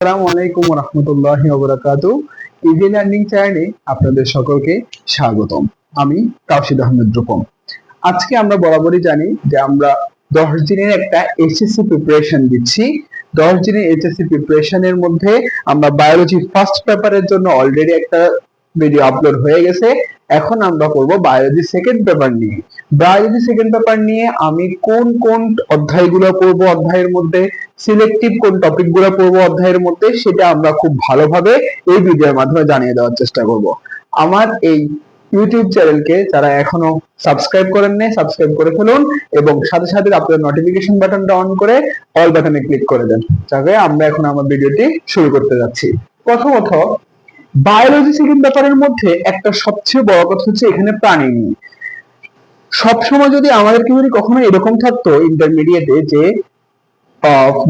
আসসালামু আলাইকুম রহমতুল্লাহ ওবরাকাত। ইজি লার্নিং চ্যানেলে আপনাদের সকলকে স্বাগতম। আমি কাউশিদ আহমেদ রূপম। আজকে আমরা বরাবরই জানি যে আমরা দশ দিনের একটা এসএসসি প্রিপারেশন দিচ্ছি। দশ দিনের এইচএসসি প্রিপারেশনের মধ্যে আমরা বায়োলজি ফার্স্ট পেপারের জন্য অলরেডি একটা ভিডিও আপলোড হয়ে গেছে। এখন আমরা করব বায়োলজি সেকেন্ড পেপার নিয়ে। বায়োলজি সেকেন্ড পেপার নিয়ে আমি কোন কোন অধ্যায়গুলো পড়ব অধ্যায়ের মধ্যে সিলেক্টিভ কোন টপিকগুলো পড়ব অধ্যায়ের মধ্যে, সেটা আমরা খুব ভালোভাবে এই ভিডিওর মাধ্যমে জানিয়ে দেওয়ার চেষ্টা করব। আমার এই ইউটিউব চ্যানেলকে যারা এখনও সাবস্ক্রাইব করেন নাই সাবস্ক্রাইব করে ফেলুন এবং সাথে সাথে আপনার নোটিফিকেশন বাটনটা অন করে অল বাটনে ক্লিক করে দেন। যাতে আমরা এখন আমার ভিডিওটি শুরু করতে যাচ্ছি। প্রথমত বায়োলজি সেকেন্ড ব্যাপারের মধ্যে একটা সবচেয়ে বড় কথা হচ্ছে এখানে প্রাণী নিয়ে। সবসময় যদি আমাদেরকে যদি কখনো এরকম থাকতো ইন্টারমিডিয়েটে যে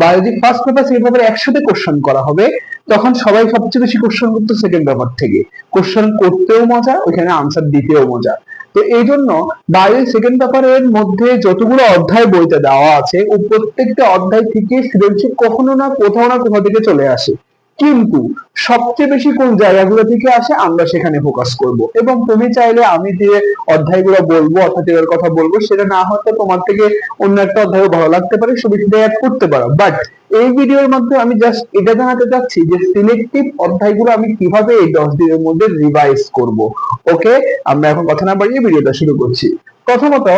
biology first paper second paper একসাথে কোশ্চেন করা হবে, তখন সবাই সবচেয়ে বেশি কোশ্চেন করতো সেকেন্ড পেপার থেকে। কোশ্চেন করতেও মজা, ওইখানে আনসার দিতেও মজা। তো এই জন্য বায়োলজি সেকেন্ড পেপারের মধ্যে যতগুলো অধ্যায় বইতে দেওয়া আছে, ও প্রত্যেকটা অধ্যায় থেকে সৃজনশীল কখনো না কোথাও না কোথাও থেকে চলে আসে। কিন্তু সবচেয়ে বেশি কোন জায়গাগুলো থেকে আসে, আমরা সেখানে ফোকাস করব। এবং তুমি চাইলে আমি যে অধ্যায়গুলো বলব, অর্থাৎ এর কথা বলব, সেটা না হয়তো তোমার থেকে অন্য একটা অধ্যায় ভালো লাগতে পারে সেটা অ্যাড করতে পারো। বাট এই ভিডিওর মাধ্যমে আমি জাস্ট এটা জানাতে চাচ্ছি যে সিলেক্টিভ অধ্যায়গুলো আমি কীভাবে এই দশ দিনের মধ্যে রিভাইজ করব। ওকে আমরা এখন কথা না বাড়িয়ে ভিডিওটা শুরু করছি। প্রথমত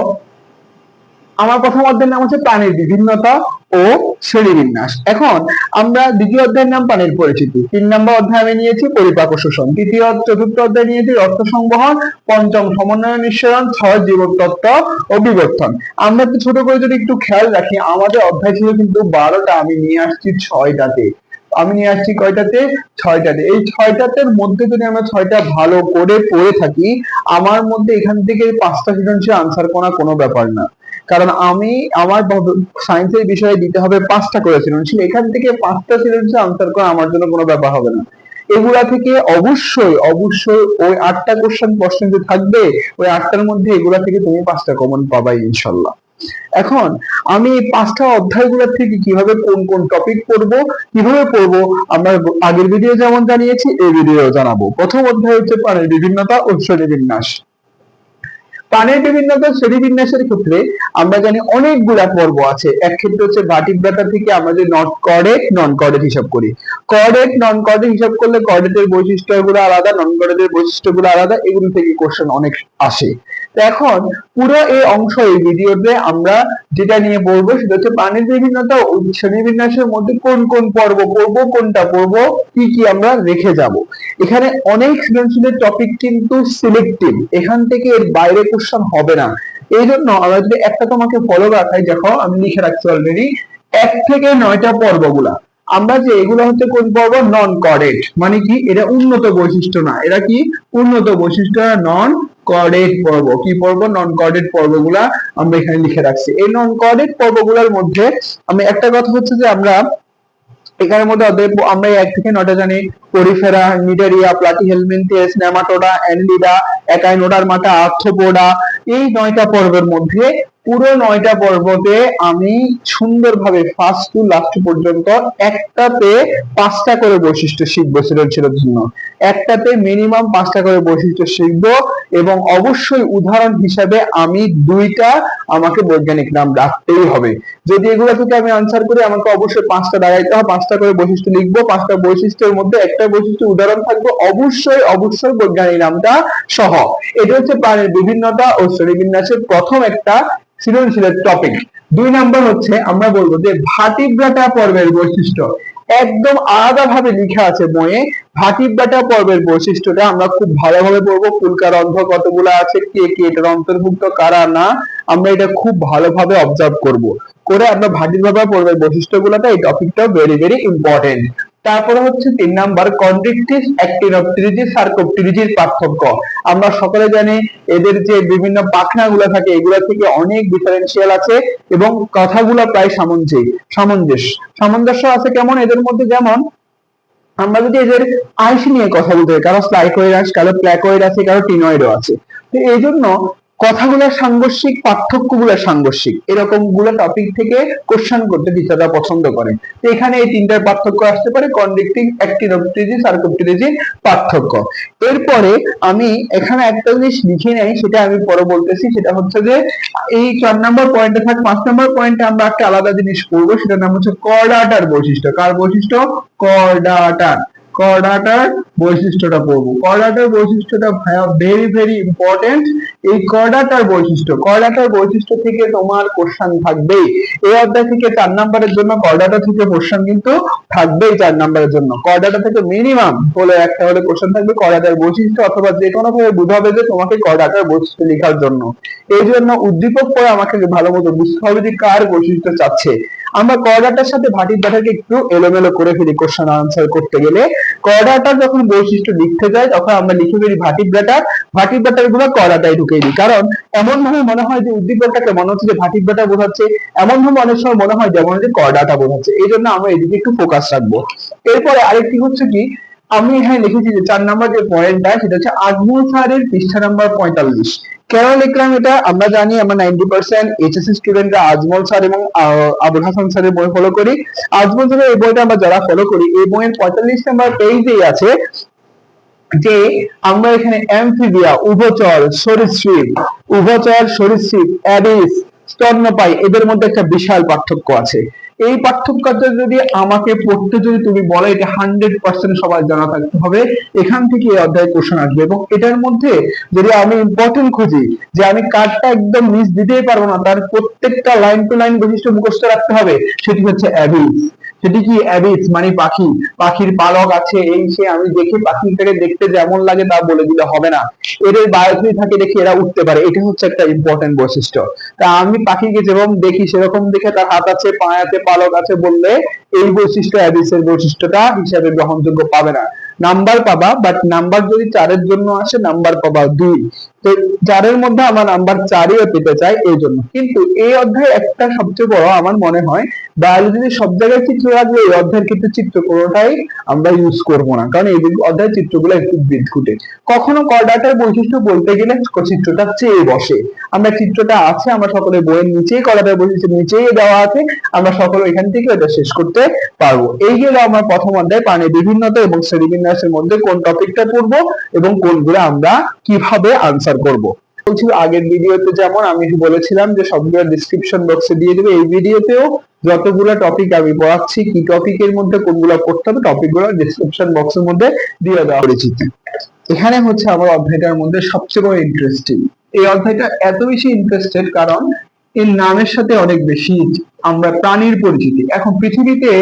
আমার প্রথম অধ্যায়ের নাম হচ্ছে প্রাণীর বিভিন্নতা ও শ্রেণীবিন্যাস এখন আমরা দ্বিতীয় অধ্যায়ের নাম প্রাণীর পরিচিতি। তিন নম্বর অধ্যায় আমি নিয়েছি পরিপাক শোষণ। তৃতীয় চতুর্থ অধ্যায় নিয়েছি রক্ত সংবহন, পঞ্চম সমন্বয় নিঃসরণ ছয় জীবতত্ত্ব ও বিবর্তন। আমরা একটু ছোট করে যদি একটু খেয়াল রাখি, আমাদের অধ্যায় ছিল কিন্তু বারোটা, আমি নিয়ে আসছি ছয়টাতে। আমি নিয়ে আসছি কয়টাতে? ছয়টাতে। এই ছয়টাতে মধ্যে যদি আমরা ছয়টা ভালো করে পড়ে থাকি, আমার মধ্যে এখান থেকে পাঁচটা সৃজনশীল আনসার করা কোনো ব্যাপার না। কারণ আমি আমার সায়েন্সের বিষয়ে দিতে হবে পাঁচটা করে সৃজনশীল এখান থেকে পাঁচটা সৃজনশীল আনসার করা আমার জন্য কোনো ব্যাপার হবে না। এগুলা থেকে অবশ্যই অবশ্যই ওই আটটা কোশ্চেন প্রশ্ন যে থাকবে, ওই আটটার মধ্যে এগুলা থেকে তুমি পাঁচটা কমন পাবাই ইনশাল্লাহ। এখন আমি এই পাঁচটা অধ্যায়গুলো থেকে কীভাবে কোন কোন টপিক পড়ব, কীভাবে পড়ব, আমরা আগের ভিডিও যেমন জানিয়েছি, এই ভিডিও জানাব। প্রথম অধ্যায় হচ্ছে প্রাণীর বিভিন্নতা ও শ্রেণীবিন্যাস প্রাণীর বিভিন্নতা শ্রেণীবিন্যাসের ক্ষেত্রে আমরা জানি অনেকগুলা পর্ব আছে। এক ক্ষেত্রে হচ্ছে ভার্টিব্রাটা থেকে আমরা যে নট কর্ডেট নন কর্ডেট হিসাব করি। কর্ডেট নন কর্ডেট হিসাব করলে কর্ডেটের বৈশিষ্ট্যগুলো আলাদা নন কর্ডেটের বৈশিষ্ট্যগুলো আলাদা, এগুলো থেকে কোশ্চেন অনেক আসে। এখন পুরো এই অংশ, এই ভিডিওতে আমরা যেটা নিয়ে বলব সেটা হচ্ছে প্রাণীর বিভিন্নতা ও শ্রেণীবিন্যাসের মধ্যে কোন কোন পর্ব পড়ব, কোনটা পড়ব, কি কি আমরা রেখে যাব। এখানে অনেক সৃজনশীলের টপিক কিন্তু সিলেক্টিভ এখান থেকে এর বাইরে কোশ্চেন হবে না। এই জন্য আমরা যদি একটা তোমাকে ফলো রাখাই, দেখো আমি লিখে রাখছি অলরেডি এক থেকে নয়টা পর্বগুলা। আমরা যে এগুলো হচ্ছে কোন পর্ব? নন কর্ডেট মানে কি? এটা উন্নত বৈশিষ্ট্য না। এরা কি? উন্নত বৈশিষ্ট্য নন কর্ডেট পর্ব। কি পর্ব? নন কর্ডেট পর্বগুলা আমরা এখানে লিখে রাখছি। এই নন কর্ডেট পর্বগুলোর মধ্যে আমি একটা কথা হচ্ছে যে আমরা এখানের মধ্যে অতএব আমরা এক থেকে নটা জানি। Porifera cnidaria platyhelminthes nematoda annelida echinodermata arthropoda এই নয়টা পর্বের মধ্যে পুরো নয়টা পর্বতে আমি সুন্দরভাবে ফার্স্ট টু লাস্ট পর্যন্ত একটাতে পাঁচটা করে বৈশিষ্ট্য শিখব সৃজনশীলের জন্য। একটাতে মিনিমাম পাঁচটা করে বৈশিষ্ট্য শিখব এবং অবশ্যই উদাহরণ হিসাবে আমি দুইটা আমাকে বৈজ্ঞানিক নাম রাখতেই হবে। যদি এগুলো থেকে আমি আনসার করি, আমাকে অবশ্যই পাঁচটা দাঁড়াইতে হবে, পাঁচটা করে বৈশিষ্ট্য লিখব, পাঁচটা বৈশিষ্ট্যের মধ্যে একটা বৈশিষ্ট্য উদাহরণ থাকবে, অবশ্যই অবশ্যই বৈজ্ঞানিক নামটা সহ। এটা হচ্ছে প্রাণীর বিভিন্নতা ও শ্রেণীবিন্যাসের প্রথম একটা সৃজনশীলের টপিক দুই নাম্বার হচ্ছে, আমরা বলব যে ভাটিব্রাটা পর্বের বৈশিষ্ট্য। একদম আলাদা ভাবে লেখা আছে বইয়ে, ভাটিব্রাটা পর্বের বৈশিষ্ট্যটা আমরা খুব ভালোভাবে পড়ব। ফুলকার অন্ধ কতগুলো আছে, কে কে এটার অন্তর্ভুক্ত, কারা না, আমরা এটা খুব ভালোভাবে অবজার্ভ করব। করে আমরা ভাটিব্রাটা পর্বের বৈশিষ্ট্যগুলোতে এই টপিকটা ভেরি ভেরি ইম্পর্টেন্ট তারপরে হচ্ছে তিন নাম্বার কন্ট্রিকটিভ অ্যাক্টিনোপটেরিজি সার্কোপটেরিজির পার্থক্য। আমরা সকলে জানি এদের যে বিভিন্ন পাখনা গুলো থাকে, এগুলা থেকে অনেক ডিফারেন্সিয়াল আছে এবং কথাগুলো প্রায় সামঞ্জস্য সামঞ্জস্য। সামঞ্জস্য আছে কেমন? এদের মধ্যে যেমন, আমরা যদি এদের আইস নিয়ে কথা বলতে কারও স্লাইকোয়েড আছে, কারও প্ল্যাকোয়েড আছে, কারও টিনয়েডও আছে। তো এই জন্য কথাগুলোর সাংঘর্ষিক পার্থক্যগুলো সাংঘর্ষিক এরকমগুলো টপিক থেকে কোশ্চেন করতে টিচাররা পছন্দ করে। তো এখানে এই তিনটার পার্থক্য আসতে পারে কন্ডাক্টিং অ্যাক্টিভিটি সার্কোপটিভিটি পার্থক্য। এরপরে আমি এখানে একটা জিনিস লিখে নেই, সেটা আমি পরে বলতেছি, সেটা হচ্ছে যে এই চার নম্বর পয়েন্টে থাক, পাঁচ নম্বর পয়েন্টে আমরা একটা আলাদা জিনিস পড়ব, সেটার নাম হচ্ছে কর্ডাটার বৈশিষ্ট্য। কার বৈশিষ্ট্য? কর্ডাটার কর্ডাটার বৈশিষ্ট্যটা পড়ব। কর্ডাটার বৈশিষ্ট্যটা ভেরি ভেরি ইম্পর্টেন্ট এই কর্ডাটার বৈশিষ্ট্য কর্ডাটার বৈশিষ্ট্য থেকে তোমার কোশ্চেন থাকবেই। এই অধ্যায় থেকে চার নাম্বারের জন্য, কর্ডাটা থেকে কোশ্চেন কিন্তু থাকবেই চার নাম্বারের জন্য। কর্ডাটা থেকে মিনিমাম হলে একটা হলে কোশ্চেন থাকবে কর্ডাটার বৈশিষ্ট্য অথবা যে কোনো ভাবে বুঝাবে যে তোমাকে কর্ডাটার বৈশিষ্ট্য লেখার জন্য। এই জন্য উদ্দীপক পরে আমাকে ভালো মতো বুঝতে হবে যে কার বৈশিষ্ট্য চাচ্ছে। আমরা কর্ডাটার সাথে ভাটির ডাটাকে একটু এলোমেলো করে ফেলি কোশ্চেন আনসার করতে গেলে। কর্ডাটার যখন বৈশিষ্ট্য লিখতে যায় তখন আমরা লিখে ফেলি ভাটির ডাটা ভাটির ডাটারগুলো কর্ডাটায় ঢুকে দিই। কারণ এমন ভাবে মনে হয় যে উদ্দীপকটাকে মনে হচ্ছে যে ভাটির ডাটা বোঝাচ্ছে, এমন ভাবে অনেক সময় মনে হয় যেমন যে কর্ডাটা বোঝাচ্ছে। এই জন্য আমরা এদিকে একটু ফোকাস রাখব। এরপরে আরেকটি হচ্ছে কি আমি এখানে লিখেছি যে চার নাম্বার যে পয়েন্টটা সেটা হচ্ছে আজমল স্যারের পৃষ্ঠা নাম্বার পঁয়তাল্লিশ। কেন লিখলাম এটা? আমরা জানি আমরা নাইনটি পার্সেন্ট এইচএসসি স্টুডেন্টরা আজমল স্যার এবং আবুল হাসান স্যারের বই ফলো করি। আজমল স্যারের এই বইটা আমরা যারা ফলো করি, এই বইয়ের পঁয়তাল্লিশ নাম্বার পেজেই আছে যে আমরা এখানে অ্যামফিবিয়া উভচর, সরীসৃপ উভচর, সরীসৃপ অ্যাডিস স্তন্যপায়ী এদের মধ্যে একটা বিশাল পার্থক্য আছে। এই পার্থক্যটা যদি আমাকে পড়তে যদি তুমি বলো, এটা হান্ড্রেড পার্সেন্ট সবার জানা থাকতে হবে। এখান থেকে এই অধ্যায় কোশ্চেন আসবে এবং এটার মধ্যে যদি আমি ইম্পর্টেন্ট খুঁজি, যে আমি কার্ডটা একদম মিস দিতেই পারব না, তার প্রত্যেকটা লাইন টু লাইন বৈশিষ্ট্য মুখস্থ রাখতে হবে, সেটি হচ্ছে অ্যাবিস সেটি কি অ্যাবিস মানে পাখি। পাখির পালক আছে, এই সে আমি দেখে পাখিটাকে দেখতে যেমন লাগে তা বলে দিলে হবে না। এদের বায়োগ্রাফি থাকে দেখে এরা উঠতে পারে। এটা হচ্ছে একটা ইম্পর্টেন্ট বৈশিষ্ট্য। তা আমি পাখিকে যেরকম দেখি, সেরকম দেখে তার হাত আছে, পা আছে, পালক আছে বললে এই বৈশিষ্ট্য অ্যাবিসের বৈশিষ্ট্যটা হিসাবে গ্রহণযোগ্য পাবে না। নাম্বার পাবা বাট নাম্বার যদি চারের জন্য আসে, নাম্বার পাবা দুই। তো চারের মধ্যে আমার নাম্বার চারই পেতে চাই এই জন্য কিন্তু এই অধ্যায়ে একটা সবচেয়ে বড় আমার মনে হয় বায়োলজিতে সব জায়গায় চিত্র রাখলে এই অধ্যায়ের ক্ষেত্রে চিত্র কোনোটাই আমরা ইউজ করব না। কারণ এই অধ্যায়ের চিত্রগুলো একটু বিদঘুটে। কখনো কর্ডাটার বৈশিষ্ট্য বলতে গেলে চিত্রটা চেয়ে বসে। আমরা চিত্রটা আছে, আমরা সকলে বইয়ের নিচেই কর্ডাটার বৈশিষ্ট্য নিচেই দেওয়া আছে, আমরা সকলে এখান থেকে এটা শেষ করতে পারব। এই গেল আমার প্রথম অধ্যায় প্রাণীর বিভিন্নতা এবং শ্রেণীবিন্যাসের মধ্যে কোন টপিকটা পড়ব এবং কোনগুলো আমরা কীভাবে আনসার করব। বলছি, আগের ভিডিওতে যেমন আমি বলেছিলাম যে সবগুলো ডিসক্রিপশন বক্সে দিয়ে দেবে, এই ভিডিওতেও যতগুলো টপিক আমি পড়াচ্ছি, কি টপিকের মধ্যে কোনগুলো পড়তে হবে টপিকগুলো ডিসক্রিপশন বক্সের মধ্যে দিয়ে দেওয়া পরিচিতি এখানে হচ্ছে আমার অধ্যায়টার মধ্যে সবচেয়ে বড় ইন্টারেস্টিং এই অধ্যায়টা এত বেশি ইন্টারেস্টেড কারণ, এর নামের সাথে অনেক বেশি আমরা প্রাণীর পরিচিতি। এখন পৃথিবীতে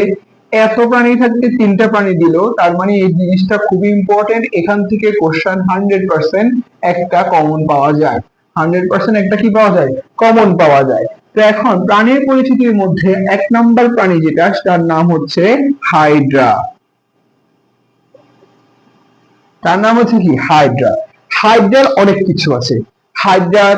এত প্রাণী থাকতে তিনটা প্রাণী দিল, তার মানে এই জিনিসটা খুবই ইম্পর্টেন্ট এখান থেকে কোশ্চেন হান্ড্রেড পার্সেন্ট একটা কমন পাওয়া যায়। হান্ড্রেড পার্সেন্ট একটা কি পাওয়া যায়? কমন পাওয়া যায়। তো এখন প্রাণীর পরিচিতির মধ্যে এক নাম্বার প্রাণী যেটা, তার নাম হচ্ছে হাইড্রা। তার নাম হচ্ছে কি? হাইড্রা। হাইড্রার অনেক কিছু আছে। হাইড্রার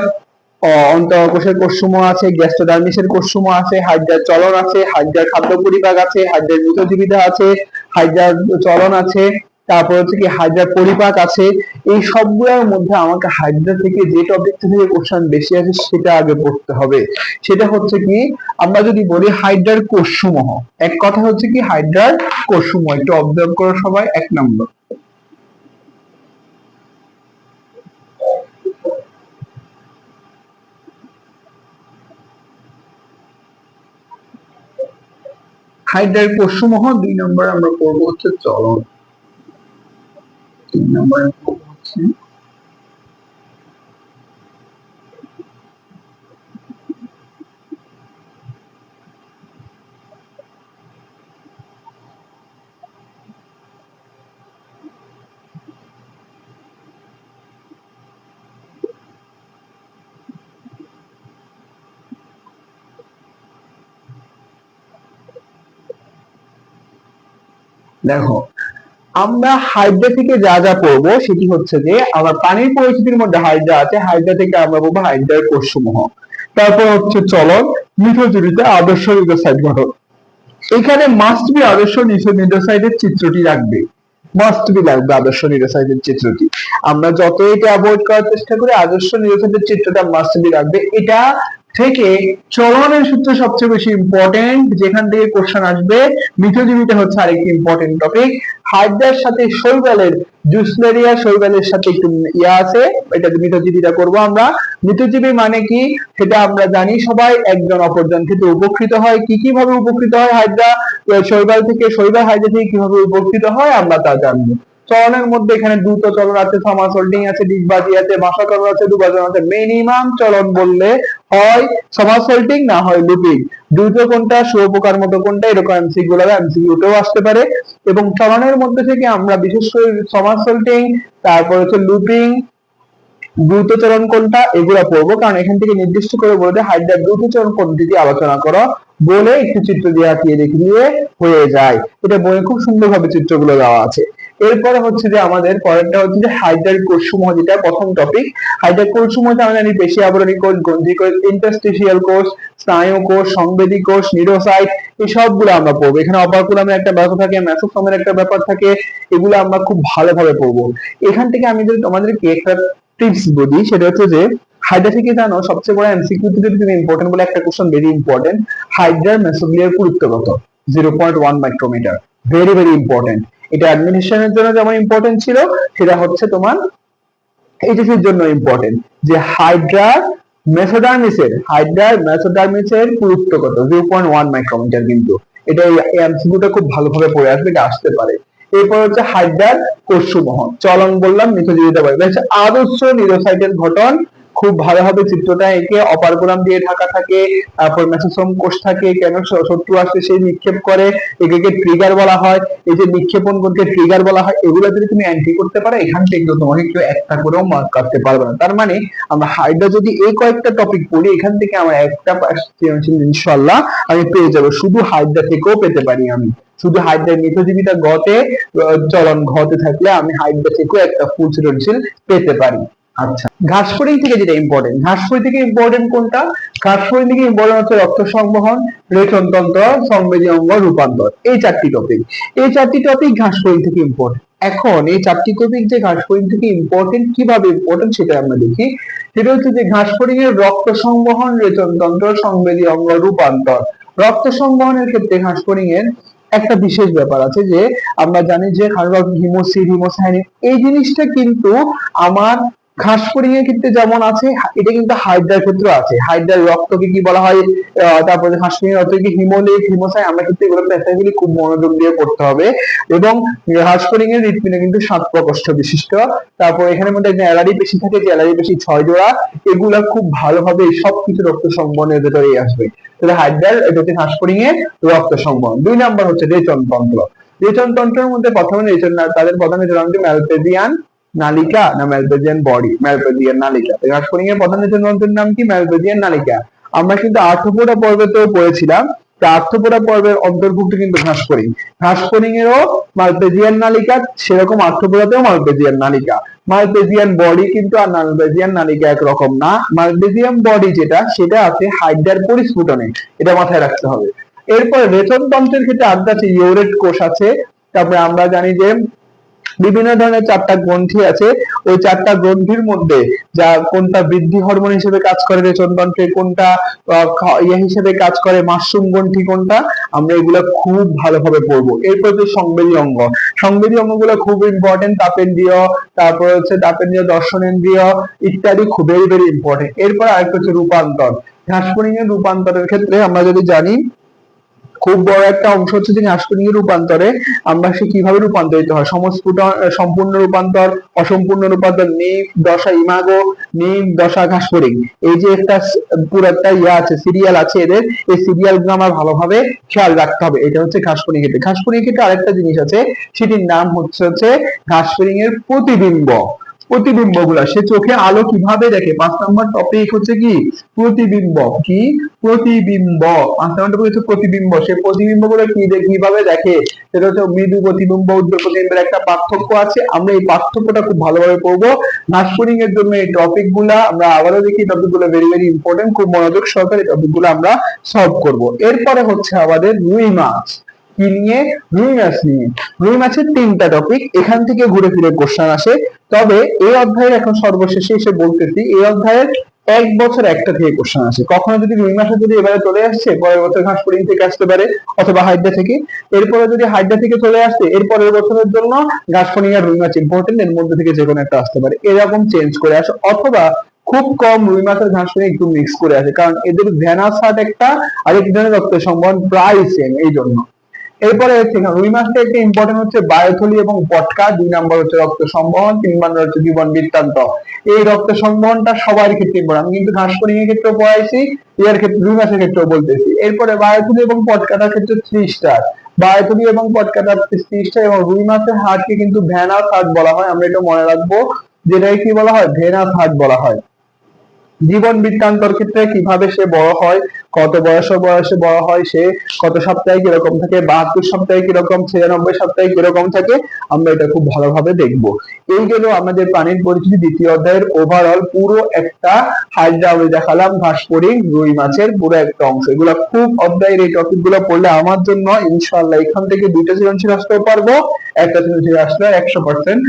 অন্তঃকোষের কোষসমূহ আছে, গ্যাস্ট্রোডার্মিসের কোষসমূহ আছে, হাইড্রার চলন আছে, হাইড্রার খাদ্য পরিপাক আছে, হাইড্রার মৃতজীবিতা আছে, হাইড্রার চলন আছে, তারপর হচ্ছে কি হাইড্রার পরিপাক আছে। এই সবগুলোর মধ্যে আমাকে হাইড্রা থেকে যে টপিকটা থেকে কোশ্চেন বেশি আছে সেটা আগে পড়তে হবে। সেটা হচ্ছে কি, আমরা যদি বলি হাইড্রার কোষসমূহ, এক কথা হচ্ছে কি হাইড্রার কোষসমূহ, একটু অবজার্ভ করো সবাই, এক নম্বর হাইড্রার কোষসমূহ দুই নম্বর আমরা পড়ব হচ্ছে চলন। তিন নম্বর হচ্ছে দেখো, আমরা হাইড্রা থেকে যা যা পড়ব সেটি হচ্ছে যে আমার পানির পরিস্থিতির মধ্যে হাইড্রা আছে হাইড্রা থেকে আমরা পড়ব হাইড্রার কোষসমূহ। তারপর হচ্ছে চলন মিথোজুরিতে আদর্শ নিউক্লিওসাইড গঠন এখানে মাস্ট বি আদর্শ নিউক্লিওসাইডের চিত্রটি রাখবে মাস্ট বি লাগবে আদর্শ নিরসাইডের চিত্রটি। আমরা যত এটা অ্যাভয়েড করার চেষ্টা করি, আদর্শ নিরসাইডের চিত্রটা মাস্ট বি লাগবে। এটা থেকে চলনের সূত্র সবচেয়ে বেশি ইম্পর্টেন্ট যেখান থেকে কোশ্চেন আসবে মিথজীবিটা হচ্ছে আরেকটি ইম্পর্টেন্ট টপিক হাইড্রার সাথে শৈবালের, জুসলেরিয়া শৈবালের সাথে একটু ইয়া আছে, এটা মিথজীবিটা করব আমরা। মিথজীবী মানে কি? সেটা আমরা জানি, সবাই একজন অপরজন থেকে উপকৃত হয়। কি কি ভাবে উপকৃত হয় হাইড্রা শৈবাল থেকে, শৈবাল হাইড্রা থেকে কীভাবে উপকৃত হয় আমরা তা জানব। চলনের মধ্যে এখানে দ্রুত চলন আছে সমাজ হোল্ডিং আছে, ডিগবাজি আছে ভাষা চলন আছে, দুবাজন আছে। মিনিমাম চলন বললে হয় সমাজ হোল্ডিং না হয় লুপিং দ্রুত কোনটা? শুভপোকার মতো কোনটা? এরকম এমসি গুলো এমসিকিউতেও আসতে পারে। এবং চলনের মধ্যে থেকে আমরা বিশেষ করে সমাজ হোল্ডিং তারপর হচ্ছে লুপিং দ্রুতচরণ কোনটা? এগুলো পড়ব। কারণ এখান থেকে নির্দিষ্ট করে বলতে হাইড্রা দ্রুতচরণ পদ্ধতি আলোচনা করো বলে একটু চিত্র দিয়ে আঁকিয়ে দেখে দিয়ে হয়ে যায়। এটা বইয়ে খুব সুন্দরভাবে চিত্রগুলো দেওয়া আছে। এরপরে হচ্ছে যে আমাদের পরেরটা হচ্ছে যে হাইড্রার কোষসমূহ, যেটা প্রথম টপিক হাইড্রার কোষসমূহটা আমরা জানি পেশি আবরণী কোষ গ্রন্থি কোষ ইন্টারস্টিশিয়াল কোষ, স্নায়ু কোষ, সংবেদী কোষ, নিউরোসাইট, এই সবগুলো আমরা পড়ব। এখানে অপারকুলামের একটা ব্যাপার থাকে ম্যাসোফর্মের একটা ব্যাপার থাকে, এগুলো আমরা খুব ভালোভাবে পড়ব। এখান থেকে আমি যদি তোমাদেরকে একটা টিপস বলি সেটা হচ্ছে যে হাইড্রা থেকে জানো, সবচেয়ে বড় এমসিকিউ থেকে তুমি ইম্পর্টেন্ট বলে একটা কোশ্চেন ভেরি ইম্পর্টেন্ট হাইড্রার মেসোগ্লিয়ার পুরুত্ব কত zero point one micrometre very very important এটা অ্যাডমিনিস্ট্রেশনের জন্য যেমন ইম্পর্টেন্ট ছিল, সেটা হচ্ছে তোমার এইচএসির জন্য ইম্পর্টেন্ট যে হাইড্রার মেসোডার্মিসের হাইড্রার মেসোডার্মিসের পুরুত্ব কত? জিরো পয়েন্ট ওয়ান মাইক্রোমিটার কিন্তু। এটা এমসিকিউটা খুব ভালোভাবে পড়ে আসবে, এটা আসতে পারে। এরপর হচ্ছে হাইড্রার কোষসমূহ চলন বললাম মিথোজিবিতা হচ্ছে আদর্শ নিউরোসাইটের গঠন খুব ভালোভাবে চিত্রটা এঁকে অপারকুলাম দিয়ে ঢাকা থাকে, তারপর মেসোসোম কোষ থাকে, কেন শত্রু আসে সেই নিক্ষেপ করে, এগুলোকে ট্রিগার বলা হয়, এই যে নিক্ষেপণ করতে ট্রিগার বলা হয়, এগুলো যদি তুমি এন্ট্রি করতে পারো, এখান থেকে তোমাকে কেউ একটা করেও মার্ক কাটতে পারবে না। তার মানে আমরা হাইড্রা যদি এই কয়েকটা টপিক পড়ি এখান থেকে আমরা একটা ইনশাল্লাহ আমি পেয়ে যাব। শুধু হাইড্রা থেকেও পেতে পারি আমি। শুধু হাইড্রার মিথজীবিতা গতে চলন ঘতে থাকলে আমি হাইড্রা থেকেও একটা ফুল সৃজনশীল পেতে পারি। আচ্ছা। ঘাসফড়িং থেকে যেটা ইম্পর্টেন্ট ঘাসফড়ি থেকে ইম্পর্টেন্ট কোনটা? ঘাসফড়ি থেকে ইম্পর্টেন্ট হচ্ছে রক্ত সংবহন, রেচনতন্ত্র, সংবেদী অঙ্গ, রূপান্তর। এই চারটি টপিক এই চারটি টপিক ঘাসফড়িং থেকে ইম্পর্টেন্ট এখন এই চারটি টপিক যে ঘাসফড়িং থেকে ইম্পর্টেন্ট কীভাবে ইম্পর্টেন্ট সেটা আমরা দেখি। সেটা হচ্ছে যে ঘাসফড়িং এর রক্ত সংবহন, রেচনতন্ত্র, সংবেদী অঙ্গ, রূপান্তর। রক্ত সংবহনের ক্ষেত্রে ঘাসফড়িং এর একটা বিশেষ ব্যাপার আছে যে আমরা জানি যে হিমোসিড হিমোসাইনিন, এই জিনিসটা কিন্তু আমার ঘাসফড়িং এর ক্ষেত্রে যেমন আছে, এটা কিন্তু হাইড্রার ক্ষেত্রে আছে। হাইড্রার রক্তকে কি বলা হয়? তারপরে ঘাসফড়িং এর অর্থ কি হিমোলিক হিমোসাই আমরা কিন্তু এগুলো প্যাসাগুলি খুব মনোযোগ দিয়ে করতে হবে। এবং ঘাসফড়িং এর হৃৎপিণ্ড কিন্তু সাত প্রকোষ্ঠ বিশিষ্ট। তারপর এখানে মধ্যে একটা অ্যালারি পেশি থাকে, যে অ্যালারি পেশি ছয় জোড়া। এগুলা খুব ভালোভাবে সব কিছু রক্ত সংবহনের ভেতরেই আসবে। তাহলে হাইড্রার এটা হচ্ছে ঘাসফড়িং এর রক্ত সংবহন দুই নাম্বার হচ্ছে রেচন তন্ত্র রেচন তন্ত্রের মধ্যে প্রথমে রেচন, তাদের প্রথমে রেচন ম্যালপেজিয়ান নালিকা না ম্যালপেজিয়ান বডি ম্যালপেজিয়ান নালিকা। ঘাসফড়িং এর প্রধান গ্রন্থের নাম কি? ম্যালপেজিয়ান নালিকা। আমরা কিন্তু আর্থপোড়া পর্বেতেও পড়েছিলাম। আর্থপোড়া পর্বের অন্তর্ভুক্ত কিন্তু ঘাসফড়িং ঘাসফড়িং এরও মালপেজিয়ান নালিকা, সেরকম আর্থপোড়াতেও মালপেজিয়ান নালিকা। মালপেজিয়ান বডি কিন্তু আর মালপেজিয়ান নালিকা একরকম না। মালপেজিয়ান বডি যেটা, সেটা আছে হাইড্রার পরিস্ফুটনে। এটা মাথায় রাখতে হবে। এরপর রেচন তন্ত্রের ক্ষেত্রে আড্ডা আছে, ইউরেট কোষ আছে। তারপরে আমরা জানি যে বিভিন্ন ধরনের চারটা গ্রন্থি আছে। ওই চারটা গ্রন্থির মধ্যে যা কোনটা বৃদ্ধি হরমোন হিসেবে কাজ করে রেচনতন্ত্রে কোনটা ইয়ে হিসেবে কাজ করে মাশরুম গ্রন্থি কোনটা, আমরা এগুলা খুব ভালোভাবে পড়ব। এরপর হচ্ছে সংবেদী অঙ্গ। সংবেদী অঙ্গগুলো খুব ইম্পর্টেন্ট তাপেন্দ্রীয়, তারপর হচ্ছে তাপেন্দ্রীয় দর্শনেন্দ্রীয় ইত্যাদি খুব ভেরি ভেরি ইম্পর্টেন্ট এরপর আরেকটা হচ্ছে রূপান্তর। এর রূপান্তরের ক্ষেত্রে আমরা যদি জানি খুব বড় একটা অংশ হচ্ছে যে ঘাসফড়িং রূপান্তরে। আমরা সে কীভাবে রূপান্তরিত হয়? সমস্ফুট সম্পূর্ণ রূপান্তর, অসম্পূর্ণ রূপান্তর নিম দশা ইমাগো নিম দশা ঘাসফড়িং এই যে একটা পুরো একটা ইয়া আছে সিরিয়াল আছে এদের, এই সিরিয়ালগুলো আমার ভালোভাবে খেয়াল রাখতে হবে। এটা হচ্ছে ঘাসফড়িং ক্ষেত্রে। আরেকটা জিনিস আছে, সেটির নাম হচ্ছে হচ্ছে ঘাসফড়িং এর প্রতিবিম্ব। প্রতিবিম্বগুলা সে চোখে আলো কীভাবে দেখে? পাঁচ নম্বর টপিক হচ্ছে কি? প্রতিবিম্ব। কি? প্রতিবিম্ব। পাঁচ নম্বর টপিক হচ্ছে প্রতিবিম্ব। সে প্রতিবিম্বগুলো কি কীভাবে দেখে? সেটা হচ্ছে মৃদু প্রতিবিম্ব, উজ্জ্বল প্রতিবিম্বের একটা পার্থক্য আছে। আমরা এই পার্থক্যটা খুব ভালোভাবে পড়ব। নার্সপুরিং এর জন্য এই টপিকগুলা আমরা আবারও দেখি। টপিকগুলো ভেরি ভেরি ইম্পর্টেন্ট খুব মনোযোগ সহকারে টপিকগুলো আমরা সলভ করব। এরপরে হচ্ছে আমাদের রুই মাছ। কি নিয়ে? রুই মাছ নিয়ে। রুই মাছের তিনটা টপিক এখান থেকে ঘুরে ফিরে কোশ্চেন আসে। তবে এই অধ্যায়ের এখন সর্বশেষে এসে বলতেছি, এই অধ্যায়ের এক বছর একটা থেকে কোশ্চেন আসে। কখনো যদি রুই মাসে যদি এবারে চলে আসছে, পরের বছর ঘাস পুডিং থেকে আসতে পারে, অথবা হাইড্রা থেকে। এরপরে যদি হাইড্রা থেকে চলে আসছে এর পরের বছরের জন্য ঘাস পুডিং আর রুই মাছ ইম্পর্টেন্ট এর মধ্যে থেকে যে কোনো একটা আসতে পারে। এরকম চেঞ্জ করে আসে। অথবা খুব কম রুই মাছের ঘাস একটু মিক্স করে আসে। কারণ এদের ভ্যানাস হাট একটা আর এক ধরনের রক্ত সম্বহন প্রায় সেম এই জন্য। এরপরে এখানে রুই মাছটা একটা ইম্পর্টেন্ট হচ্ছে বায়োথলি এবং পটকা, দুই নম্বর হচ্ছে রক্ত সম্বহন তিন নম্বর হচ্ছে জীবন বৃত্তান্ত। এই রক্ত সম্বহনটা সবার ক্ষেত্রে পড়ে আমি কিন্তু ঘাস পুডিং এর ক্ষেত্রে পড়াইছি, ইয়ার ক্ষেত্রে, রুই মাছের ক্ষেত্রেও বলতেছি। এরপরে বায়োথলি এবং পটকাটার ক্ষেত্রে থ্রি স্টার বায়োথলি এবং পটকাটার থ্রি স্টার এবং রুই মাছের হাটকে কিন্তু ভ্যানাস হাট বলা হয়। আমরা এটা মনে রাখব, যেটাকে কি বলা হয়? ভেনাস হাট বলা হয়। জীবন বৃত্তান্তর ক্ষেত্রে কীভাবে সে বড় হয়, কত বয়স বয়সে বড় হয়, সে কত সপ্তাহে কীরকম থাকে, বাহাত্তর সপ্তাহে কীরকম, ছিয়ানব্বই সপ্তাহে কীরকম থাকে, আমরা এটা খুব ভালোভাবে দেখব। এই গেল আমাদের প্রাণীর পরিচিতি দ্বিতীয় অধ্যায়ের ওভারঅল পুরো একটা হাইড্রা আমি দেখালাম ঘাস রুই মাছের পুরো একটা অংশ। এগুলো খুব অধ্যায়ের এই টপিকগুলো পড়লে আমার জন্য ইনশাল্লাহ এখান থেকে দুইটা সৃজনশীল আসতেও পারব, একটা সৃজনশীল আসলে একশো পার্সেন্ট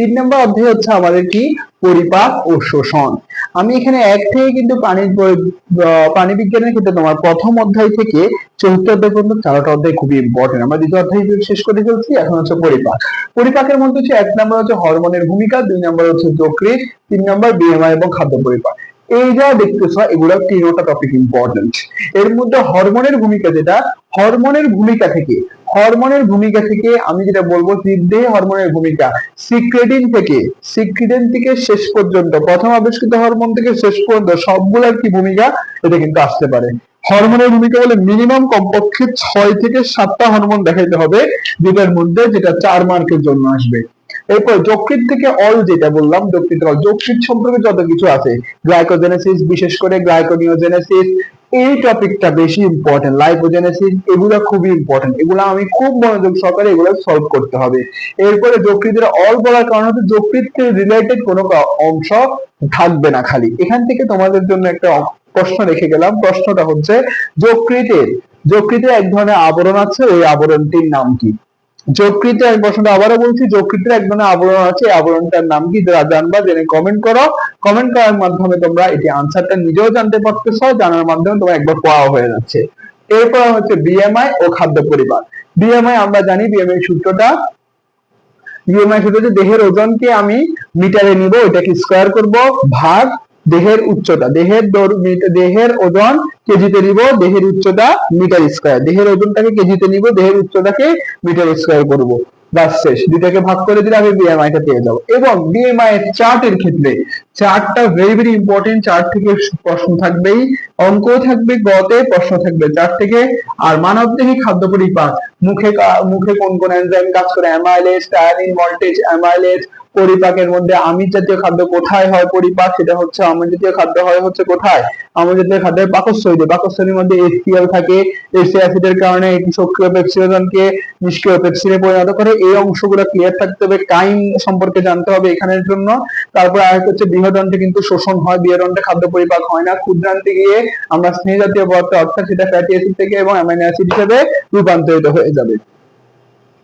তিন নম্বর অধ্যায় হচ্ছে আমাদের কি? পরিপাক ও শোষণ। আমি এখানে এক থেকে কিন্তু প্রাণীর পরি- আহ, প্রাণী বিজ্ঞানের ক্ষেত্রে তোমার প্রথম অধ্যায় থেকে চতুর্থ অধ্যায় পর্যন্ত চারোটা অধ্যায় খুবই ইম্পর্টেন্ট আমরা দ্বিতীয় অধ্যায় শেষ করে ফেলছি এখন হচ্ছে পরিপাক। পরিপাকের মধ্যে হচ্ছে এক নম্বর হচ্ছে হরমোনের ভূমিকা দুই নম্বর হচ্ছে যকৃত তিন নম্বর বিএমআই এবং খাদ্য পরিপাক। এই যা দেখতেছ এগুলো তিনটা টপিক ইম্পর্টেন্ট এর মধ্যে হরমোনের ভূমিকা যেটা হরমোনের ভূমিকা থেকে হরমোনের ভূমিকা থেকে আমি যেটা বলব জীবদেহে হরমোনের ভূমিকা। সিক্রেটিন থেকে সিক্রেটিন থেকে শেষ পর্যন্ত, প্রথম আবিষ্কৃত হরমোন থেকে শেষ পর্যন্ত সবগুলোর কি ভূমিকা? এটা কিন্তু আসতে পারে। হরমোনের ভূমিকা বলে মিনিমাম কমপক্ষে ছয় থেকে সাতটা হরমোন দেখাইতে হবে, যেটার মধ্যে যেটা চার মার্কের জন্য আসবে। এরপর যকৃৎ থেকে অল যেটা বললাম, যকৃৎ অল, যকৃৎ সম্পর্কে যত কিছু আছে গ্লাইকোজেনেসিস বিশেষ করে গ্লাইকোনিওজেনেসিস এই টপিকটা বেশি ইম্পর্টেন্ট লাইপোজেনেসিস এগুলো খুবই ইম্পর্টেন্ট এগুলো আমি খুব মনোযোগ সহকারে এগুলো সলভ করতে হবে। এরপরে যকৃতের অল বলার কারণ হচ্ছে যকৃতের রিলেটেড কোনো অংশ থাকবে না খালি। এখান থেকে তোমাদের জন্য একটা প্রশ্ন রেখে গেলাম। প্রশ্নটা হচ্ছে, যকৃতের যকৃতের এক ধরনের আবরণ আছে ওই আবরণটির নাম কি? যকৃতে আমি প্রশ্নটা আবারও বলছি, যকৃতের এক ধরনের আবরণ আছে। আবরণটার নাম কি? যারা জানবা, জেনে কমেন্ট করো। কমেন্ট করার মাধ্যমে তোমরা এটি আনসারটা নিজেও জানতে পারতেছো, জানার মাধ্যমে তোমার একবার পড়াও হয়ে যাচ্ছে। এরপর হচ্ছে বিএমআই ও খাদ্য পরিবার। বিএমআই আমরা জানি বিএমআই সূত্রটা। বিএমআই সূত্র হচ্ছে, দেহের ওজনকে আমি মিটারে নিব এটাকে স্কোয়ার করব, ভাগ দেহের উচ্চতা। দেহের দেহের ওজন কেজিতে নিব, দেহের উচ্চতা মিটার স্কোয়ার দেহের ওজনটাকে কেজিতে নিব, দেহের উচ্চতাকে মিটার স্কোয়ার করব। বাস শেষ। দুটাকে ভাগ করে দিলে আমি বিএমআই টা পেয়ে যাব। এবং বিএমআই এর চার্টের ক্ষেত্রে, চার্টটা ভেরি ভেরি ইম্পর্টেন্ট চার্ট থেকে প্রশ্ন থাকবেই, অঙ্ক থাকবে, গতে প্রশ্ন থাকবে। চার্ট থেকে আর মানব দেহে খাদ্য পরিপাক, মুখে মুখে কোন কোন এনজাইম কাজ করে? অ্যামাইলেজ টায়ারিন মল্টেজ অ্যামাইলেজ পরিপাকের মধ্যে আমিষ জাতীয় খাদ্য কোথায় হয় পরিপাক? সেটা হচ্ছে আমিষ জাতীয় খাদ্য হয় হচ্ছে কোথায়? আমিষ জাতীয় খাদ্যের পাকস্থলীতে পাকস্থলীর মধ্যে এসিএল থাকে এসি অ্যাসিডের কারণে এটি সক্রিয় পেপসিডনকে নিষ্ক্রিয় পেপসিডে পরিণত করে। এই অংশগুলো ক্লিয়ার থাকতে হবে কাইম সম্পর্কে জানতে হবে এখানের জন্য। তারপর আরেক হচ্ছে বৃহদণ্ডে কিন্তু শোষণ হয়, বৃহদণ্ডে খাদ্য পরিপাক হয় না। ক্ষুদ্রান্তে গিয়ে আমরা স্নেহ জাতীয় পদার্থ, অর্থাৎ সেটা ফ্যাটি অ্যাসিড থেকে এবং অ্যামাইনো অ্যাসিড হিসেবে রূপান্তরিত হয়ে যাবে।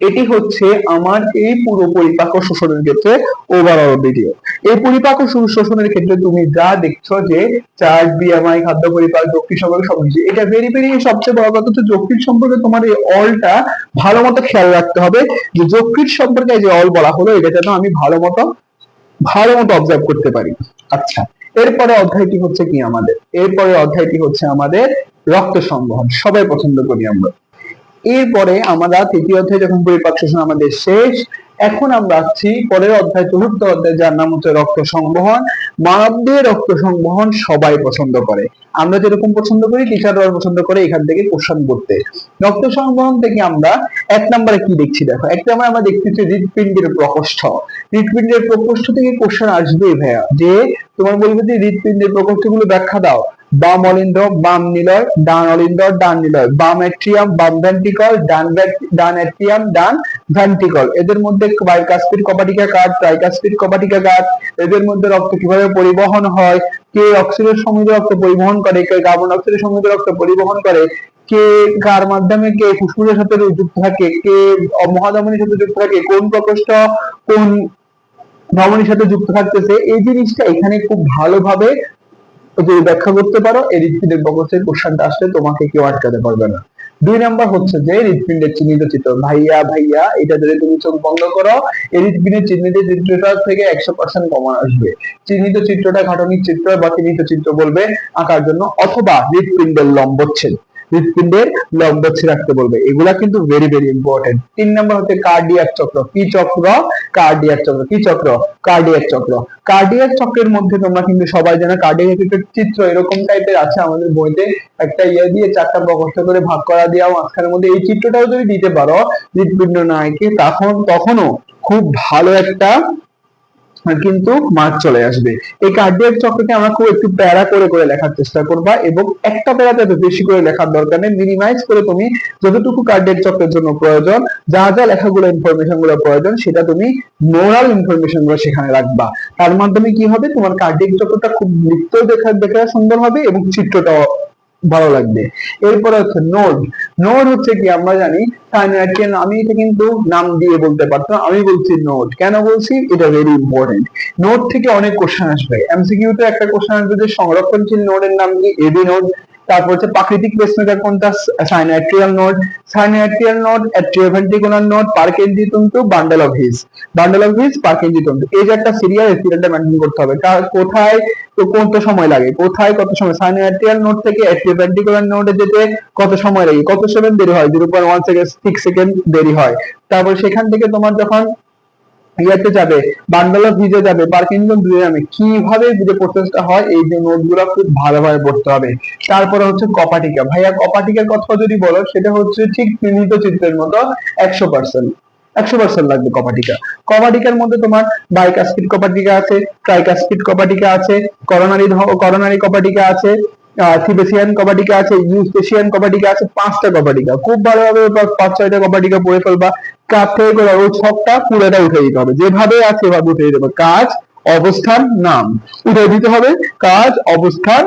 এটি হচ্ছে আমার এই পুরো পরিপাক শোষণের ক্ষেত্রে ওভারঅল ভিডিও এই পরিপাক শোষণের ক্ষেত্রে তুমি যা দেখছ যে চার্ট বিএমআই খাদ্য পরিপাক যকৃৎ সম্পর্কে সবকিছু এটা ভেরি ভেরি সবচেয়ে বড় কথা হচ্ছে যকৃৎ সম্পর্কে তোমার এই অলটা ভালো মতো খেয়াল রাখতে হবে। যে যকৃৎ সম্পর্কে যে অল বলা হলো, এটা যেন আমি ভালো মতো ভালো মতো অবজার্ভ করতে পারি। আচ্ছা এরপরে অধ্যায়টি হচ্ছে কি আমাদের? এরপরে অধ্যায়টি হচ্ছে আমাদের রক্ত সংবহন। সবাই পছন্দ করি আমরা। এরপরে আমরা তৃতীয় অধ্যায় যখন পরিপাক শোষণ আমাদের শেষ, এখন আমরা আসছি পরের অধ্যায়, চতুর্থ অধ্যায়, যার নাম হচ্ছে রক্ত সংবহন। মানবদের রক্ত সংবহন সবাই পছন্দ করে। আমরা যেরকম পছন্দ করি টিচাররাও পছন্দ করে এখান থেকে কোশ্চেন করতে। রক্ত সংবহন থেকে আমরা এক নম্বরে কি দেখছি দেখো? এক নম্বরে আমরা দেখতেছি হৃৎপিণ্ডের প্রকোষ্ঠ। হৃৎপিণ্ডের প্রকোষ্ঠ থেকে কোশ্চেন আসবেই ভাইয়া। যে তোমার বলবে যে হৃৎপিণ্ডের প্রকোষ্ঠগুলো ব্যাখ্যা দাও। বাম অলিন্দ বাম নিলয়, ডান অলিন্দ ডান নিলয়। বাম অ্যাট্রিয়াম, বাম ভেন্ট্রিকল ডান ডান ডান ভেন্ট্রিকল এদের মধ্যে বাইকাস্পিড কপাটিকা কার্ড ট্রাইকাস্পিড কপাটিকা কার্ড এদের মধ্যে রক্ত কীভাবে পরিবহন হয়? কে অক্সিজেন সমৃদ্ধ রক্ত পরিবহন করে? কে কার্বন ডাইঅক্সাইড সমৃদ্ধ রক্ত পরিবহন করে? কে কার মাধ্যমে কে ফুসফুসের সাথে যুক্ত থাকে? কে মহাধমনির সাথে যুক্ত থাকে? কোন প্রকোষ্ঠ, কোন ধমনির সাথে যুক্ত থাকতেছে? এই জিনিসটা এখানে খুব ভালোভাবে যদি ব্যাখ্যা করতে পারো, এই হৃৎপিণ্ডের বকসের কোশ্চানটা আসলে তোমাকে কেউ আটকাতে পারবে না। দুই নাম্বার হচ্ছে যে, হৃৎপিণ্ডের চিহ্নিত চিত্র। ভাইয়া ভাইয়া, এটা যদি তুমি চোখ বন্ধ করো, এই হৃৎপিণ্ডের চিহ্নিত চিত্রটা থেকে একশো পার্সেন্ট কমন আসবে। চিহ্নিত চিত্রটা ঘাটনিক চিত্র বা চিহ্নিত চিত্র বলবে আঁকার জন্য অথবা হৃৎপিণ্ডের লম্বচ্ছেদ। হৃৎপিণ্ডের লম্বচ্ছেদ রাখতে বলবে। এগুলা কিন্তু ভেরি ভেরি ইম্পর্টেন্ট তিন নাম্বার হচ্ছে কার্ডিয়াক চক্র। কি চক্র? কার্ডিয়াক চক্র। কি চক্র? কার্ডিয়াক চক্র। কার্ডিয়াক চক্রের মধ্যে তোমরা কিন্তু সবাই জানো কার্ডিয়াক চিত্র এরকম টাইপের আছে আমাদের বইতে। একটা ইয়ে দিয়ে চারটা প্রকষ্ট করে ভাগ করা দেওয়া মাঝখানের মধ্যে। এই চিত্রটাও যদি দিতে পারো, হৃৎপিণ্ড নায়কে, তখন, তখনও খুব ভালো একটা কিন্তু মার্ক চলে আসবে। এই কার্ডিয়াক চক্রকে আমরা খুব একটু প্যারা করে করে লেখার চেষ্টা করবা এবং একটা প্যারাতে বেশি করে লেখার দরকার নেই। মিনিমাইজ করে তুমি যতটুকু কার্ডিয়াক চক্রের জন্য প্রয়োজন, যা যা লেখাগুলো ইনফরমেশনগুলো প্রয়োজন, সেটা তুমি মোরাল ইনফরমেশনগুলো সেখানে রাখবা। তার মাধ্যমে কি হবে? তোমার কার্ডিয়াক চক্রটা খুব লিখতেও দেখা দেখা সুন্দর হবে এবং চিত্রটাও ভালো লাগবে। এরপরে হচ্ছে নোড নোড হচ্ছে কি আমরা জানি আমি এটা কিন্তু নাম দিয়ে বলতে পারতাম, আমি বলছি নোট কেন বলছি? এটা ভেরি ইম্পর্টেন্ট নোট থেকে অনেক কোশ্চেন আসবে। এমসিকিউ তে একটা কোশ্চেন আসবে যে সংরক্ষণশীল নোডের নাম কি? এবি নোড তারপর হচ্ছে প্রাকৃতিক পেসমেকার কোনটা? Sinoatrial node sinoatrial node atrioventricular node Purkinje তন্তু bundle of His bundle of His Purkinje তন্তু এই যে একটা সিরিয়াল এই সিরিয়ালটা মেনটেন করতে হবে। কোথায়, তো কত সময় লাগে? কোথায়, কত সময়? সাইনাইট্রিয়াল নোড থেকে অ্যাট্রিওভেন্ট্রিকুলার নোডে যেতে কত সময় লাগে? কত সেকেন্ড দেরি হয়? Zero point one second six second দেরি হয়। তারপর সেখান থেকে তোমার যখন ইয়াতে যাবে বান্ডাল অফ ভিজে যাবে, পার্কিনসন ভিজে যাবে। কীভাবে যে প্রসেসটা হয়, এই যে নোটগুলো খুব ভালোভাবে পড়তে হবে। তারপরে হচ্ছে কপাটিকা ভাইয়া কপাটিকার কথা যদি বলো, সেটা হচ্ছে ঠিক চিহ্নিত চিত্রের মতো একশো পার্সেন্ট একশো পার্সেন্ট লাগবে কপাটিকা কপাটিকার মধ্যে তোমার বাইকাস্পিড কপাটিকা আছে ট্রাইকাস্পিড কপাটিকা আছে করোনারি করোনারি কপাটিকা আছে থিবেসিয়ান কবাডিকা আছে ইউস্টেশিয়ান কবাডিকা আছে, পাঁচটা কবাডিকা খুব ভালোভাবে পাঁচ ছয়টা কবাডিকা পড়ে ফেলবা। কাজ থেকে করে ওই ছকটা পুরোটা উঠে দিতে হবে। যেভাবে আছে সেভাবে উঠে দিতে হবে। কাজ, অবস্থান, নাম। উঠে দিতে হবে। কাজ, অবস্থান,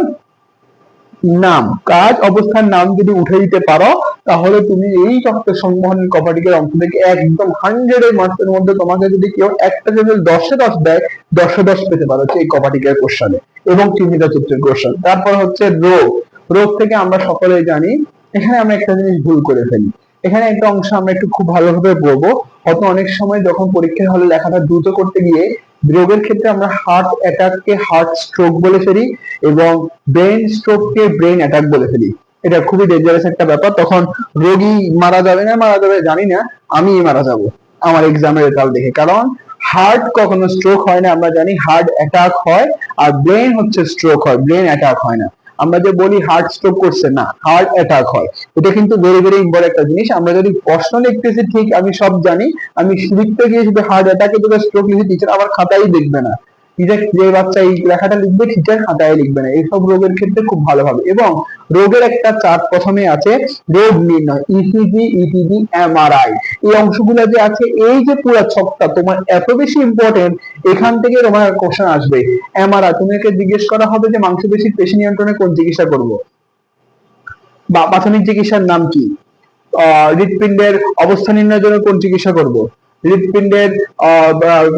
নাম। কাজ, অবস্থান, নাম যদি উঠে দিতে পারো, তাহলে তুমি এই চক্রের সংবহনের কপাটিকের অংশ থেকে একদম হান্ড্রেড এর মার্কসের মধ্যে তোমাকে যদি কেউ একটা যদি দশে দশ দেয়, দশে দশ পেতে পারো এই কপাটিকের কোশ্চনে এবং চিহ্নিত চিত্রের কোশ্চেন তারপর হচ্ছে রোগ। রোগ থেকে আমরা সকলেই জানি, এখানে আমরা একটা জিনিস ভুল করে ফেলি। এখানে একটা অংশ আমরা একটু খুব ভালোভাবে পড়ব। হয়তো অনেক সময় যখন পরীক্ষার হলে লেখাটা দ্রুত করতে গিয়ে রোগের ক্ষেত্রে আমরা হার্ট অ্যাটাককে হার্ট স্ট্রোক বলে ফেলি এবং ব্রেন স্ট্রোককে ব্রেন অ্যাটাক বলে ফেলি। এটা খুবই ডেঞ্জারাস একটা ব্যাপার। তখন রোগী মারা যাবে না, মারা যাবে জানি না, আমি মারা যাব আমার এক্সামের রেজাল্ট দেখে। কারণ হার্ট কখনো স্ট্রোক হয় না, আমরা জানি হার্ট অ্যাটাক হয় আর ব্রেন হচ্ছে স্ট্রোক হয় ব্রেন অ্যাটাক হয় না। আমরা যে বলি হার্ট স্ট্রোক করছে, না হার্ট অ্যাটাক হয়। এটা কিন্তু ভেরি ভেরি ইম্পর্টেন্ট একটা জিনিস। আমরা যদি প্রশ্ন লিখতেছি, ঠিক আমি সব জানি, আমি লিখতে গিয়ে শুধু হার্ট অ্যাটাকে যদি স্ট্রোক লিখি টিচার আমার খাতাই দেখবে না। টিচার যে বাচ্চা এই লেখাটা লিখবে টিচার খাতায় লিখবে না। এইসব রোগের ক্ষেত্রে খুব ভালোভাবে এবং রোগের একটা চার্ট প্রথমে আছে, রোগ নির্ণয় ইসিজি ইটিজি এমআরআই এই অংশগুলো যে আছে, এই যে পুরো ছকটা তোমার এত বেশি ইম্পর্টেন্ট এখান থেকে তোমার কোশ্চেন আসবে। এমআরআই তুমি একে জিজ্ঞেস করা হবে যে মাংসপেশির পেশি নিয়ন্ত্রণে কোন চিকিৎসা করব? বা প্রাথমিক চিকিৎসার নাম কি? হৃৎপিণ্ডের অবস্থা নির্ণয়ের জন্য কোন চিকিৎসা করব? হৃৎপিণ্ডের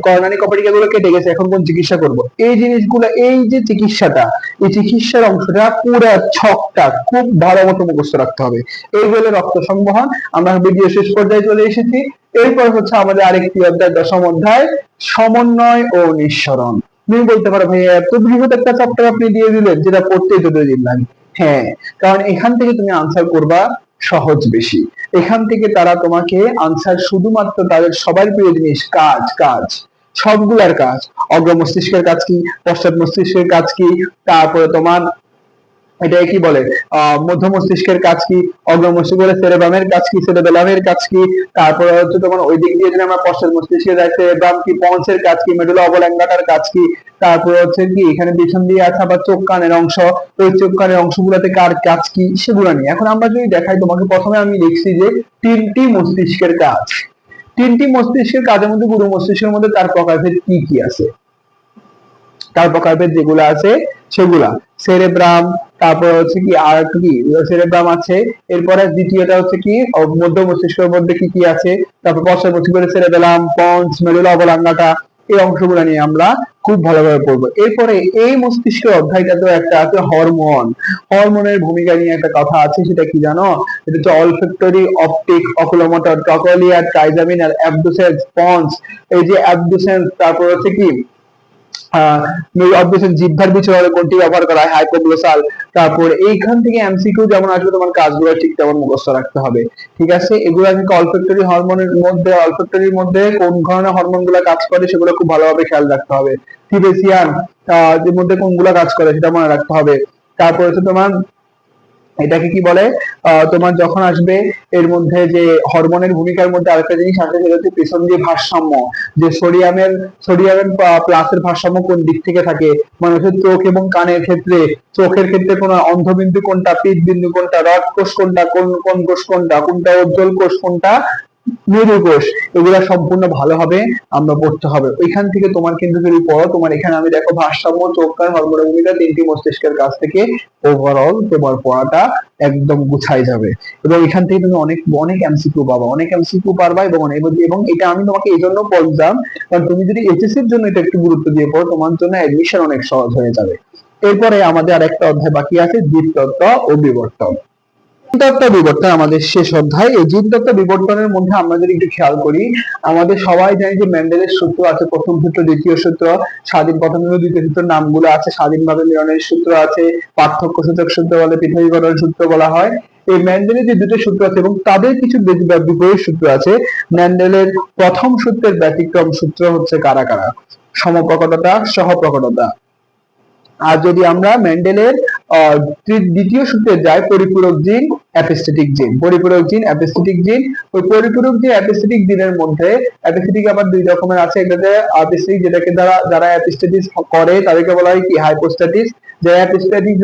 করোনারি কপাটিকা গুলো কেটে গেছে, এখন কোন চিকিৎসা করব? এই জিনিসগুলো, এই যে চিকিৎসাটা, এই চিকিৎসার অংশটা পুরো ছকটা খুব ভালো মতো মুখস্থ রাখতে হবে। এই বলে রক্ত সংবহন। আমরা ভিডিও শেষ পর্যায়ে চলে এসেছি। এরপর হচ্ছে আমাদের আরেকটি অধ্যায়, দশম অধ্যায়, সমন্বয় ও নিঃসরণ। তুমি বলতে পারো ভাই এত বৃহৎ একটা চ্যাপ্টার আপনি দিয়ে দিলেন, যেটা পড়তেই তো দিন লাগে। হ্যাঁ কারণ এখান থেকে তুমি আনসার করবা সহজ বেশি। এখান থেকে তারা তোমাকে আনসার শুধুমাত্র তাদের সবার প্রিয় জিনিস, কাজ কাজ। সবগুলার কাজ। অগ্র মস্তিষ্কের কাজ কি? পশ্চাৎ মস্তিষ্কের কাজ কি? তারপরে তোমার এটা কি বলে? মধ্য মস্তিষ্কের কাজ কি? অগ্র মস্তিষ্কের সেরেব্রামের কাজ কি? সেরেবেলামের কাজ কি? তারপরে হচ্ছে তোমার ওই দিক দিয়ে যদি আমরা পশ্চাৎ মস্তিষ্কে যাই সেরেব্রাম কি পন্সের কাজ কি? মেডুলা অবলাঙ্গাটার কাজ কি? তারপরে হচ্ছে কি, এখানে পিছন দিয়ে আছে আবার চোখ কানের অংশ। ওই চোখ কানের অংশগুলোতে কার কাজ কি? সেগুলো নিয়ে। এখন আমরা যদি দেখাই, তোমাকে প্রথমে আমি লিখছি যে তিনটি মস্তিষ্কের কাজ। তিনটি মস্তিষ্কের কাজের মধ্যে গুরু মস্তিষ্কের মধ্যে তার প্রকারভেদ কি কি আছে? তার প্রকারভেদ যেগুলো আছে সেগুলা। সেরেব্রাম, তারপর হচ্ছে কি আর কি, সেরেব্রাম আছে। এরপরে দ্বিতীয়টা হচ্ছে কি মধ্য মস্তিষ্কের মধ্যে কি কি আছে? তারপর পশ্চাৎ মস্তিষ্কের সেরেবেলাম পন্স মেডুলা অবলাঙ্গাটা, এই অংশগুলো নিয়ে আমরা খুব ভালোভাবে পড়ব। এরপরে এই মস্তিষ্কের অধ্যায়টাতে একটা আছে হরমোন। হরমোনের ভূমিকা নিয়ে একটা কথা আছে, সেটা কি জানো? এটা হচ্ছে olfactory optic oculomotor trochlear trigeminal আর অ্যাবডুসেন্স পন্স এই যে অ্যাবডুসেন্স তারপর হচ্ছে কি অবভিয়াসলি পিছনে বিচরণে কোনটি ব্যবহার করা হয় হাইপোগ্লোসাল তারপর এইখান থেকে এমসিকিউ যেমন আসবে, তোমার কাজগুলো ঠিক তেমন মুখস্থ রাখতে হবে, ঠিক আছে? এগুলো আমি অলফ্যাক্টরি হরমোনের মধ্যে অলফ্যাক্টরির মধ্যে কোন ধরনের হরমোনগুলা কাজ করে সেগুলো খুব ভালোভাবে খেয়াল রাখতে হবে। থিবেসিয়ান এর মধ্যে কোনগুলো কাজ করে সেটা মনে রাখতে হবে। তারপর হচ্ছে তোমার এটাকে কি বলে? তোমার যখন আসবে, এর মধ্যে যে হরমোনের ভূমিকার মধ্যে আরেকটা জিনিস আসবে সেটা হচ্ছে পেছন দিয়ে ভারসাম্য। যে সোডিয়ামের সোডিয়ামের প্লাসের ভারসাম্য কোন দিক থেকে থাকে? মানুষের চোখ এবং কানের ক্ষেত্রে। চোখের ক্ষেত্রে কোন অন্ধবিন্দু কোনটা, পিঠ বিন্দু কোনটা রড কোষ কোনটা, কোন কোন কোষ কোনটা কোনটা উজ্জ্বল কোষ কোনটা? মেরু কোষ এগুলা সম্পূর্ণ ভালোভাবে আমরা পড়তে হবে। ওইখান থেকে তোমার কিন্তু যদি পড়ো, তোমার এখানে আমি দেখো ভারসাম্য চোখ কান হরমোনের ভূমিকা তিনটি মস্তিষ্কের কাছ থেকে ওভারঅল তোমার পড়াটা একদম গুছাই যাবে। এবং এখান থেকে তুমি অনেক অনেক এমসিকিউ পাবা, অনেক এমসিকিউ পারবা এবং এবং এটা আমি তোমাকে এই জন্য বললাম, কারণ তুমি যদি এইচএসসি এর জন্য এটা একটু গুরুত্ব দিয়ে পড়ো, তোমার জন্য অ্যাডমিশন অনেক সহজ হয়ে যাবে। এরপরে আমাদের আরেকটা অধ্যায় বাকি আছে জীবতত্ত্ব ও বিবর্তন। জীবতত্ত্ব বিবর্তন আমাদের শেষ অধ্যায়। এই জীবতত্ত্ব বিবর্তনের মধ্যে আমরা যদি একটু খেয়াল করি। আমাদের সবাই জানি যে ম্যান্ডেলের সূত্র আছে, প্রথম সূত্র, দ্বিতীয় সূত্র, স্বাধীন, প্রথম সূত্র, দ্বিতীয় সূত্র নামগুলো আছে, স্বাধীনভাবে মিলনের সূত্র আছে পার্থক্য সূচক সূত্র বলে পৃথকীকরণ সূত্র বলা হয়। এই ম্যান্ডেলের যে দুটো সূত্র আছে এবং তাদের কিছু বিপরীত সূত্র আছে, ম্যান্ডেলের প্রথম সূত্রের ব্যতিক্রম সূত্র হচ্ছে কারা কারা? সমপ্রকটতা, সহপ্রকটতা। আর যদি আমরা তৃ- দ্বিতীয় সূত্রে যায় পরিপূরক জিন অ্যাপেস্টেটিক জিন। পরিপূরক জিন অ্যাপেস্টেটিক জিন। ওই পরিপূরক যে অ্যাপেস্টেটিক জিনের মধ্যে অ্যাপেস্টেটিক আবার দুই রকমের আছে। এটাতে অ্যাপিস্থেটিক যেটাকে দ্বারা যারা অ্যাপিস্থেটিস করে, তাদেরকে বলা হয় কি? হাইপোস্ট্যাটিস যারা অ্যাপিস্থেটিক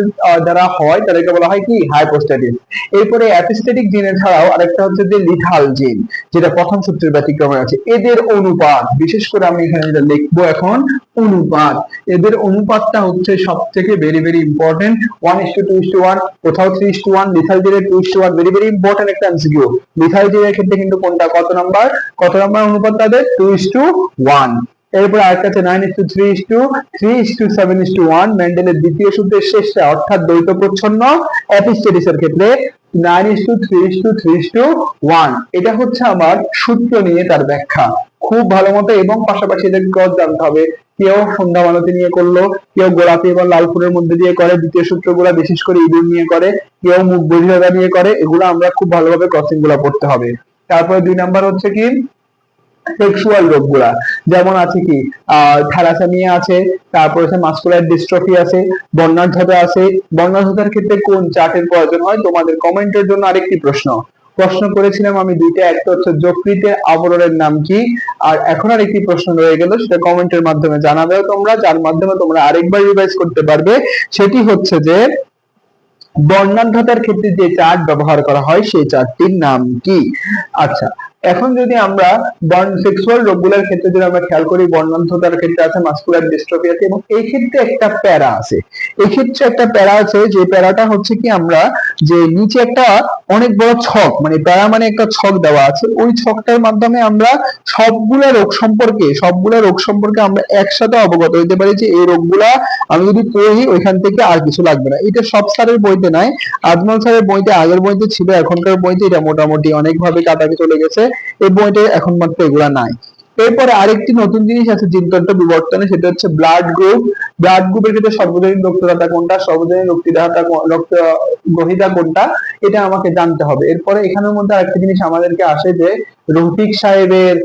যারা হয়, তাদেরকে বলা হয় কি? হাইপোস্ট্যাটিস এরপরে অ্যাপিস্থেটিক জিনের ছাড়াও আরেকটা হচ্ছে যে লিথাল জিন যেটা প্রথম সূত্রের ব্যতিক্রমে আছে। এদের অনুপাত, বিশেষ করে আমি এখানে যেটা লিখব এখন, অনুপাত। এদের অনুপাতটা হচ্ছে সব থেকে very very important one is to two is to one কোথাও three is to one lethal জিনের two is to one very very important একটা এমসিকিউ লিথাল জিনের ক্ষেত্রে কিন্তু কোনটা, কত নাম্বার কত নাম্বার অনুপাত তাদের? টু ইস টু ওয়ান এরপর আরেকটা আছে nine to three to three to seven to one ম্যান্ডেলের দ্বিতীয় সূত্রের শেষটা অর্থাৎ দ্বৈত প্রচ্ছন্ন অ্যাপিস্টেটিসের ক্ষেত্রে nine to three to three to one এটা হচ্ছে আমার সূত্র নিয়ে তার ব্যাখ্যা। খুব ভালো মতো এবং পাশাপাশি এদেরকে গজ জানতে হবে। কেউ সন্ধ্যা মালতি নিয়ে করল, কেউ গোলাপি এবং লাল ফুলের মধ্যে দিয়ে করে, দ্বিতীয় সূত্র সূত্রগুলা বিশেষ করে ইঁদুর নিয়ে করে, কেউ মুখ বহিরাগা নিয়ে করে, এগুলো আমরা খুব ভালোভাবে ক্রসিংগুলা পড়তে হবে। তারপরে দুই নাম্বার হচ্ছে কি? সেক্সুয়াল রোগগুলা। যেমন আছে কি থ্যালাসেমিয়া আছে, তারপর হচ্ছে মাস্কুলার ডিস্ট্রফি আছে বর্ণাঢ্যতা আছে। বর্ণাঢ্যতার ক্ষেত্রে কোন চার্টের প্রয়োজন হয়? তোমাদের কমেন্টের জন্য আরেকটি প্রশ্ন। প্রশ্ন করেছিলাম আমি দুইটা, একটা হচ্ছে যকৃতের আবরণের নাম কি? আর এখন আর একটি প্রশ্ন রয়ে গেল, সেটা কমেন্টের মাধ্যমে জানাবেও তোমরা, যার মাধ্যমে তোমরা আরেকবার রিভাইজ করতে পারবে। সেটি হচ্ছে যে বর্ণাঢ্যতার ক্ষেত্রে যে চার্ট ব্যবহার করা হয়, সেই চার্টটির নাম কি? আচ্ছা এখন যদি আমরা বর্ণ সেক্সুয়াল রোগগুলোর ক্ষেত্রে যদি আমরা খেয়াল করি বর্ণাঢ্যতার ক্ষেত্রে আছে মাস্কুলার ডিস্ট্রফি আছে এবং এই ক্ষেত্রে একটা প্যারা আছে। এই ক্ষেত্রে একটা প্যারা আছে, যে প্যারাটা হচ্ছে কি আমরা যে নিচে একটা অনেক বড় ছক মানে প্যারা মানে একটা ছক দেওয়া আছে। ওই ছকটার মাধ্যমে আমরা সবগুলা রোগ সম্পর্কে, সবগুলা রোগ সম্পর্কে আমরা একসাথে অবগত হইতে পারি যে এই রোগগুলা আমি যদি পড়ি, ওইখান থেকে আর কিছু লাগবে না। এটা সব স্যারের বইতে নাই। আজমল স্যারের বইতে, আগের বইতে ছিল, এখনকার বইতে এটা মোটামুটি অনেকভাবে কাটাকে চলে গেছে। এই বইতে এখন মাত্র এগুলা নাই। এরপরে আরেকটি নতুন জিনিস আছে জীবতত্ত্ব বিবর্তনে, সেটা হচ্ছে ব্লাড গ্রুপ ব্লাড গ্রুপের ক্ষেত্রে সর্বজনীন রক্তদাতা কোনটা? সর্বজনীন রক্তদাতা রক্ত গ্রহিতা কোনটা? এটা আমাকে জানতে হবে। এরপরে এখানের মধ্যে আরেকটা জিনিস আমাদেরকে আসে যে রফিক সাহেবের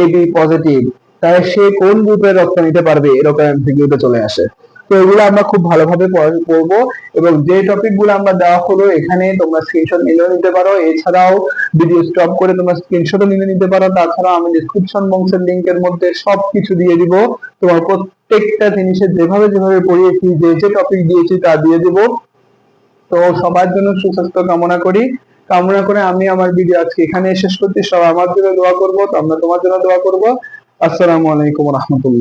এ বি পজিটিভ তাহলে সে কোন গ্রুপের রক্ত নিতে পারবে? এরকম এমসিকিউতে চলে আসে। তো এগুলো আমরা খুব ভালোভাবে পড়া- পড়ব এবং যে টপিকগুলো আমরা দেওয়া হলো এখানে তোমরা স্ক্রিনশট নিলেও নিতে পারো। এছাড়াও ভিডিও স্টপ করে তোমরা স্ক্রিনশটও নিলে নিতে পারো। তাছাড়া আমি ডিসক্রিপশন বক্সের লিংকের মধ্যে সবকিছু দিয়ে দিব। তোমার প্রত্যেকটা জিনিসের যেভাবে যেভাবে পড়িয়েছি, যে যে টপিক দিয়েছি তা দিয়ে দিব। তো সবার জন্য সুস্বাস্থ্য কামনা করি। কামনা করে আমি আমার ভিডিও আজকে এখানে শেষ করছি। সবাই আমার জন্য দোয়া করব আমরা তোমার জন্য দোয়া করব। আসসালামু আলাইকুম রহমতুল্লাহ।